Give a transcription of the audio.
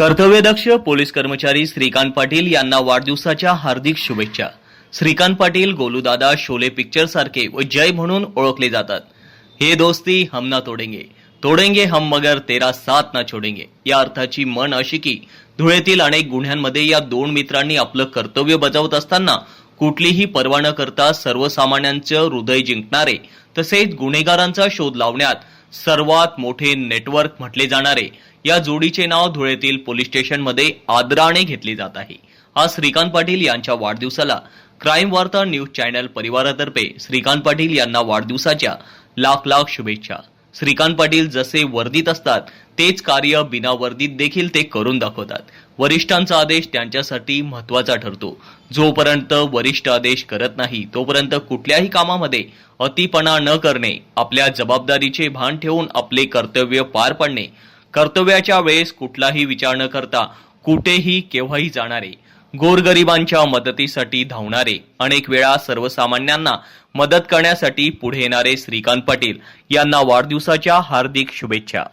कर्तव्यदक्ष police कर्मचारी श्रीकांत पाटील यांना वाढदिवसाच्या हार्दिक शुभेच्छा. श्रीकांत पाटील गोलूदादा शोले पिक्चर सारखे व जय म्हणून ओळखले जातात. हे दोस्ती हम ना तोडेंगे. तोडेंगे हम मगर तेरा साथ ना छोडेंगे. या अर्थाची मन अशी की धुळेतील अनेक गुन्ह्यांमध्ये या दोन मित्रांनी आपलं कर्तव्य बजावत असताना कुठलीही पर्वा न करता सर्वसामान्यांचं हृदय जिंकणारे तसेच गुन्हेगारांचा शोध लावण्यात सर्वात मोठे नेटवर्क म्हटले जाणारे. या जोडीचे नाव धुळेतील पोलीस स्टेशनमध्ये आदराने घेतले जात आहे. आज श्रीकांत पाटील यांच्या वाढदिवसाला. क्राईम वार्ता न्यूज चॅनल परिवारातर्फे श्रीकांत पाटील यांना वाढदिवसाच्या लाख लाख शुभेच्छा. श्रीकांत पाटील जसे वर्दीत असतात तेच कार्य बिना वर्दीत देखील ते करून दाखवतात. वरिष्ठांचा आदेश त्यांच्यासाठी महत्त्वाचा ठरतो. जोपर्यंत वरिष्ठ आदेश करत नाही तोपर्यंत कुठल्याही कामामध्ये अतिपणा न करणे आपल्या जबाबदारीचे भान ठेवून आपले कर्तव्य पार पाडणे कर्तव्याच्या वेळेस कुठलाही विचार न करता कुठेही केव्हाही जाणारे गोरगरिबांच्या मदतीसाठी धावणारे अनेक वेळा सर्वसामान्यांना मदत करण्यासाठी पुढे येणारे श्रीकांत पाटील यांना वाढदिवसाच्या हार्दिक शुभेच्छा.